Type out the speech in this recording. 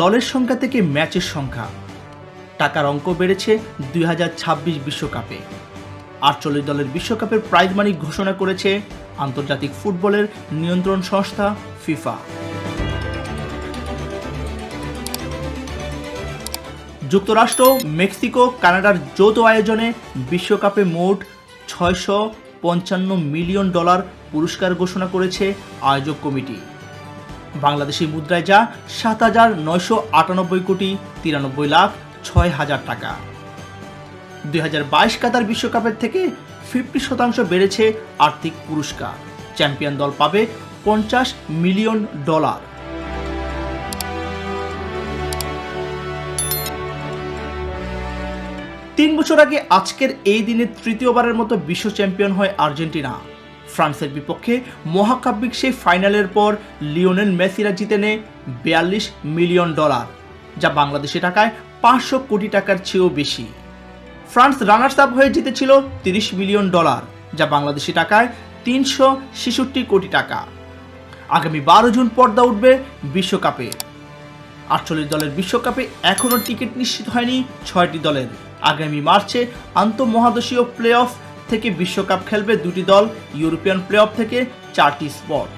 দলের সংখ্যা থেকে ম্যাচের সংখ্যা। টাকার অঙ্ক বেড়েছে দুই হাজার ছাব্বিশ বিশ্বকাপে। আটচল্লিশ দলের বিশ্বকাপের প্রাইজ মানি ঘোষণা করেছে আন্তর্জাতিক ফুটবলের নিয়ন্ত্রণ সংস্থা ফিফা। যুক্তরাষ্ট্র, মেক্সিকো, কানাডার যৌথ আয়োজনে বিশ্বকাপে মোট ছয়শো পঞ্চান্ন মিলিয়ন ডলার পুরস্কার ঘোষণা করেছে আয়োজক কমিটি। বাংলাদেশি মুদ্রায় যা সাত হাজার নয়শো আটানব্বই কোটি তিরানব্বই লাখ ছয় হাজার টাকা। দুই হাজার বাইশ কাতার বিশ্বকাপের থেকে ফিফটি শতাংশ বেড়েছে আর্থিক পুরস্কার। চ্যাম্পিয়ন দল পাবে পঞ্চাশ মিলিয়ন ডলার। তিন বছর আগে আজকের এই দিনে তৃতীয়বারের মতো বিশ্ব চ্যাম্পিয়ন হয় আর্জেন্টিনা। ফ্রান্সের বিপক্ষে মহাকাব্যিক সেই ফাইনালের পর লিওনেল মেসিরা জিতে নেয় বিয়াল্লিশ মিলিয়ন ডলার, যা বাংলাদেশি টাকায় পাঁচশো কোটি টাকার চেয়েও বেশি। ফ্রান্স রানার্স আপ হয়ে জিতেছিল তিরিশ মিলিয়ন ডলার, যা বাংলাদেশি টাকায় তিনশো ছেষট্টি কোটি টাকা। আগামী বারো জুন পর্দা উঠবে বিশ্বকাপে। আটচল্লিশ দলের বিশ্বকাপে এখনও টিকিট নিশ্চিত হয়নি ছয়টি দলের। আগামী মার্চে আন্তঃমহাদেশীয় প্লে অফ থেকে বিশ্বকাপ খেলবে দুটি দল ইউরোপিয়ান প্লে অফ থেকে চারটি স্পট।